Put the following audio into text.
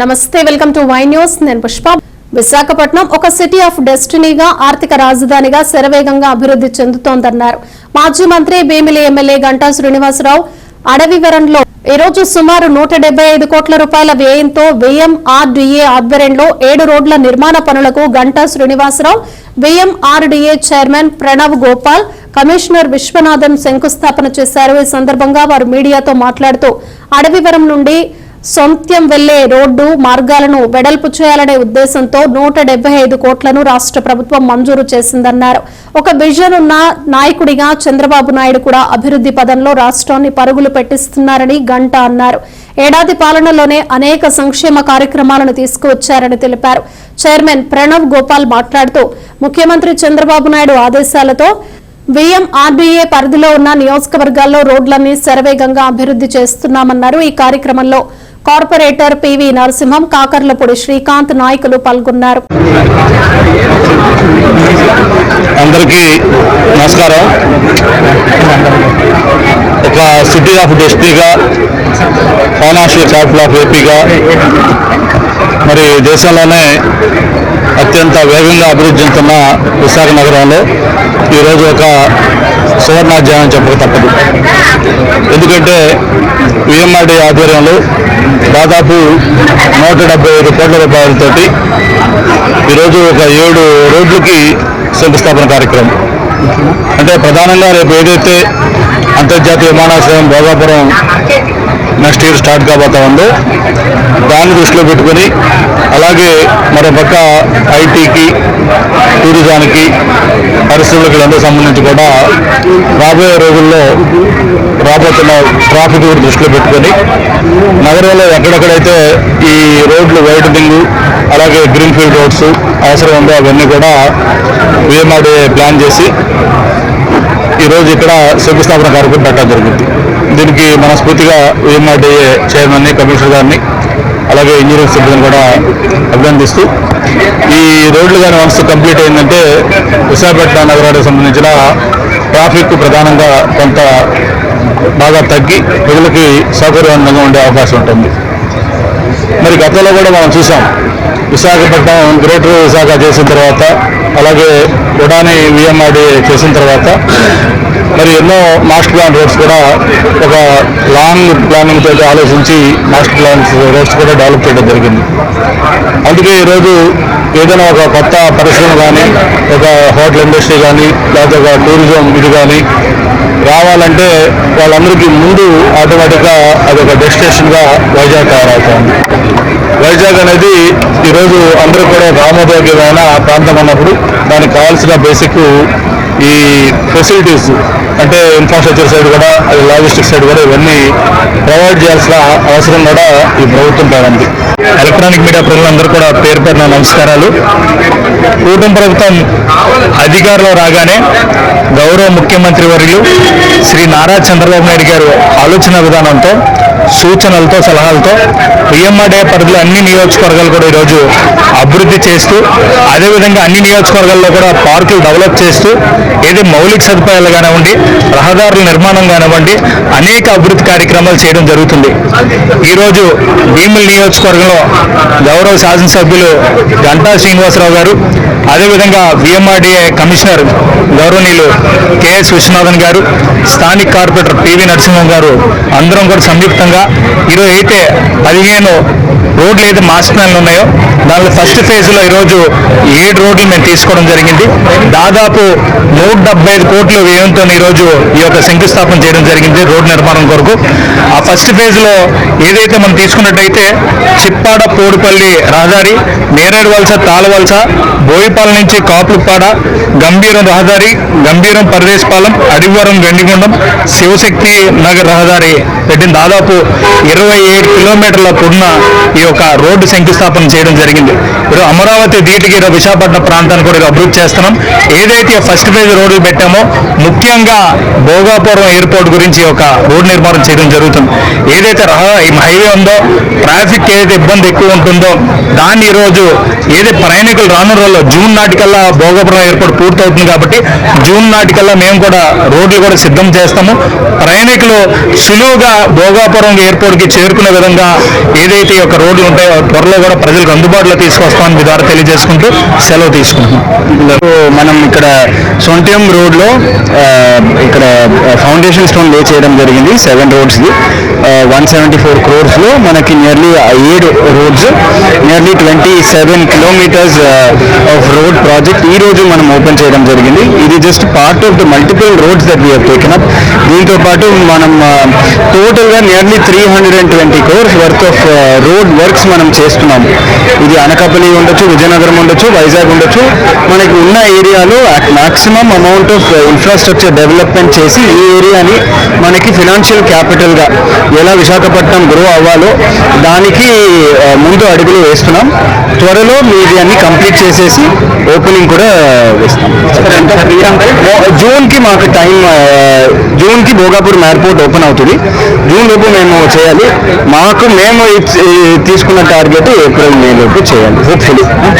నమస్తే welcome to Y news. నేను పుష్ప. విశాఖపట్నం ఒక సిటీ ఆఫ్ డెస్టినీగా ఆర్థిక రాజధానిగా శరవేగంగా అభివృద్ధి చెందుతోందన్నారు. మాజీ మంత్రి భీమిలి ఎమ్మెల్యే గంటా శ్రీనివాసరావు అడవివరంలో ఈ రోజు సుమారు నూట డెబ్బై ఐదు కోట్ల రూపాయల వ్యయంతో విఎంఆర్డీఏ ఆధ్వర్యంలో ఏడు రోడ్ల నిర్మాణ పనులకు Ganta Srinivasa Rao VMRDA chairman Pranav Gopal commissioner Viswanathan శంకుస్థాపన చేశారు. ఈ సందర్భంగా వారు మీడియాతో మాట్లాడుతూ అడవివరం నుండి సొంత్యం వెళ్ళే రోడ్డు మార్గాలను వెడల్పు చేయాలనే ఉద్దేశంతో నూట ఐదు కోట్లను రాష్ట్ర ప్రభుత్వం మంజూరు చేసిందన్నారు. ఒక విజన్ ఉన్న నాయకుడిగా చంద్రబాబు నాయుడు కూడా అభివృద్ధి పదంలో రాష్ట్రాన్ని పరుగులు పెట్టిస్తున్నారని గంట అన్నారు. ఏడాది పాలనలోనే అనేక సంక్షేమ కార్యక్రమాలను తీసుకువచ్చారని తెలిపారు. చైర్మన్ ప్రణవ్ గోపాల్ మాట్లాడుతూ ముఖ్యమంత్రి చంద్రబాబు నాయుడు ఆదేశాలతో విఎంఆర్డీఏ పరిధిలో ఉన్న నియోజకవర్గాల్లో రోడ్లన్నీ శరవేగంగా అభివృద్ధి చేస్తున్నామన్నారు. ఈ కార్యక్రమంలో కార్పొరేటర్ పివి నరసింహం కాకర్లపూడి శ్రీకాంత్ నాయకులు పాల్గొన్నారు. అందరికీ నమస్కారం. ఒక సిటీ ఆఫ్ డెస్టినీగా ఫైనాన్షియల్ క్యాపిటల్ ఆఫ్ ఏపీగా మరి దేశంలోనే అత్యంత వేగంగా అభివృద్ధి చెందుతున్న విశాఖ నగరంలో ఈరోజు ఒక సువర్ణాధ్యాయం చెప్పక తప్పదు. ఎందుకంటే విఎంఆర్డి ఆధ్వర్యంలో దాదాపు నూట డెబ్బై ఐదు కోట్ల రూపాయలతోటి ఈరోజు ఒక ఏడు రోడ్లకి శంకుస్థాపన కార్యక్రమం. అంటే ప్రధానంగా రేపు ఏదైతే అంతర్జాతీయ విమానాశ్రయం భోగాపురం నెక్స్ట్ ఇయర్ స్టార్ట్ కాబోతా ఉందో దాన్ని దృష్టిలో పెట్టుకొని అలాగే మరోపక్క ఐటీకి టూరిజానికి పరిశ్రమలకు వీళ్ళందరూ సంబంధించి కూడా రాబోయే రోజుల్లో రాబోతున్న ట్రాఫిక్ కూడా దృష్టిలో పెట్టుకొని నగరంలో ఎక్కడెక్కడైతే ఈ రోడ్లు వైడనింగ్ అలాగే గ్రీన్ఫీల్డ్ రోడ్స్ అవసరం ఉందో అవన్నీ కూడా విఎంఆర్డీ ప్లాన్ చేసి ఈరోజు ఇక్కడ శంకుస్థాపన కార్యక్రమం పెట్టడం జరిగింది దీనికి మనస్ఫూర్తిగా విఎంఆర్డీఏ చైర్మన్ని కమిషనర్ గారిని అలాగే ఇంజనీరింగ్ సిబ్బందిని కూడా అభినందిస్తూ ఈ రోడ్లు కానీ వన్స్ కంప్లీట్ అయిందంటే విశాఖపట్నం నగరానికి సంబంధించిన ట్రాఫిక్ ప్రధానంగా కొంత బాగా తగ్గి ప్రజలకి సౌకర్యవంతంగా ఉండే అవకాశం ఉంటుంది. మరి గతంలో కూడా మనం చూసాం. విశాఖపట్నం గ్రేటర్ విశాఖ చేసిన తర్వాత అలాగే ఉడాని విఎంఆర్డి చేసిన తర్వాత మరి ఎన్నో మాస్టర్ ప్లాన్ రోడ్స్ కూడా ఒక లాంగ్ ప్లానింగ్ తోటి ఆలోచించి మాస్టర్ ప్లాన్స్ రోడ్స్ కూడా డెవలప్ చేయడం జరిగింది. అందుకే ఈరోజు ఏదైనా ఒక కొత్త పరిశ్రమ కానీ ఒక హోటల్ ఇండస్ట్రీ కానీ లేకపోతే ఒక టూరిజం ఇది కానీ రావాలంటే వాళ్ళందరికీ ముందు ఆటోమేటిక్గా అదొక డెస్టినేషన్గా వైజాగ్ తయారవుతుంది. వైజాగ్ అనేది ఈరోజు అందరూ కూడా ఒక ఆమోదయోగ్యమైన ప్రాంతం అన్నప్పుడు దానికి కావాల్సిన బేసిక్ ఈ ఫెసిలిటీస్ అంటే ఇన్ఫ్రాస్ట్రక్చర్ సైడ్ కూడా అది లాజిస్టిక్ సైడ్ కూడా ఇవన్నీ ప్రొవైడ్ చేయాల్సిన అవసరం కూడా ఈ ప్రభుత్వం పైన ఎలక్ట్రానిక్ మీడియా ప్రజలందరూ కూడా పేరు పేరున నమస్కారాలు. కూటమి ప్రభుత్వం అధికారంలో రాగానే గౌరవ ముఖ్యమంత్రి వర్యులు శ్రీ నారా చంద్రబాబు నాయుడు గారు ఆలోచన విధానంతో సూచనలతో సలహాలతో పిఎంఆర్డే పరిధిలో అన్ని నియోజకవర్గాలు కూడా ఈరోజు అభివృద్ధి చేస్తూ అదేవిధంగా అన్ని నియోజకవర్గాల్లో కూడా పార్కులు డెవలప్ చేస్తూ ఏది మౌలిక సదుపాయాలు కానివ్వండి రహదారుల నిర్మాణం కానివ్వండి అనేక అభివృద్ధి కార్యక్రమాలు చేయడం జరుగుతుంది. ఈరోజు భీమిలి నియోజకవర్గంలో గౌరవ శాసనసభ్యులు గంటా శ్రీనివాసరావు గారు అదేవిధంగా విఎంఆర్డీఏ కమిషనర్ గౌరవనీయులు కెఎస్ విశ్వనాథన్ గారు స్థానిక కార్పొరేటర్ పివి నరసింహం గారు అందరం కూడా సంయుక్తంగా. ఈరోజు అయితే పదిహేను రోడ్లు అయితే మాస్టర్ ప్లాన్లు ఉన్నాయో దానిలో ఫస్ట్ ఫేజ్లో ఈరోజు ఏడు రోడ్లు మేము తీసుకోవడం జరిగింది. దాదాపు నూట డెబ్బై ఐదు కోట్ల వ్యయంతో ఈరోజు ఈ యొక్క శంకుస్థాపన చేయడం జరిగింది రోడ్డు నిర్మాణం కొరకు. ఆ ఫస్ట్ ఫేజ్లో ఏదైతే మనం తీసుకున్నట్టయితే చిప్పాడ పోడుపల్లి రహదారి నేరేడు వలస తాళవలస బోయిపాల నుంచి కాపులపాడ గంభీరం రహదారి గంభీరం పరదేశపాలెం అడివరం గండిగుండం శివశక్తి నగర్ రహదారి పెట్టిన దాదాపు ఇరవై ఏడు కిలోమీటర్ల ఉన్న ఈ యొక్క రోడ్డు శంకుస్థాపన చేయడం జరిగింది. ఇప్పుడు అమరావతి ధీటికి విశాఖపట్నం ప్రాంతాన్ని కూడా అభివృద్ధి చేస్తున్నాం. ఏదైతే ఫస్ట్ ఫేజ్ రోడ్లు పెట్టామో ముఖ్యంగా భోగాపురం ఎయిర్పోర్ట్ గురించి ఒక రోడ్ నిర్మాణం చేయడం జరుగుతుంది. ఏదైతే హైవే ఉందో ట్రాఫిక్ ఏదైతే ఇబ్బంది ఎక్కువ ఉంటుందో దాన్ని ఈరోజు ఏదైతే ప్రయాణికులు రాను రోజుల్లో జూన్ నాటికల్లా భోగాపురం ఎయిర్పోర్ట్ పూర్తవుతుంది కాబట్టి జూన్ నాటికల్లా మేము కూడా రోడ్లు కూడా సిద్ధం చేస్తాము. ప్రయాణికులు సులువుగా భోగాపురం ఎయిర్పోర్ట్కి చేరుకునే విధంగా ఏదైతే ఒక రోడ్లు ఉంటాయో త్వరలో కూడా ప్రజలకు అందుబాటులో తీసుకొస్తాం. తీసుకొస్తామని మీ ద్వారా తెలియజేసుకుంటూ సెలవు తీసుకుంటున్నాం. మనం ఇక్కడ సొంటియం రోడ్లో ఇక్కడ ఫౌండేషన్ స్టోన్ లే చేయడం జరిగింది సెవెన్ రోడ్స్ది. వన్ సెవెంటీ ఫోర్ క్రోర్స్లో మనకి నియర్లీ ఏడు roads nearly twenty seven kilometres of road project ఈ రోజు మనం ఓపెన్ చేయడం జరిగింది. ఇది just part of the multiple roads that we taken up దీంతో పాటు మనం టోటల్గా nearly three hundred and twenty crores worth of road works మనం చేస్తున్నాం. ఇది అనకాపల్లి ఉండొచ్చు విజయనగరం ఉండొచ్చు వైజాగ్ ఉండొచ్చు. మనకి ఉన్న ఏరియాలో maximum amount of infrastructure development చేసి ఈ ఏరియాని మనకి ఫినాన్షియల్ క్యాపిటల్గా ఎలా విశాఖపట్నం గ్రో అవ్వాలో దానికి uh, ముందు అడుగులు వేస్తున్నాం. త్వరలో మీది అన్ని కంప్లీట్ చేసేసి ఓపెనింగ్ కూడా వేస్తాం. జూన్కి మాకు టైం uh, జూన్కి భోగాపూర్ ఎయిర్పోర్ట్ ఓపెన్ అవుతుంది. జూన్ లోపు మేము చేయాలి. మాకు మేము తీసుకున్న టార్గెట్ ఏప్రిల్ మే లోపు చేయాలి. Montpellier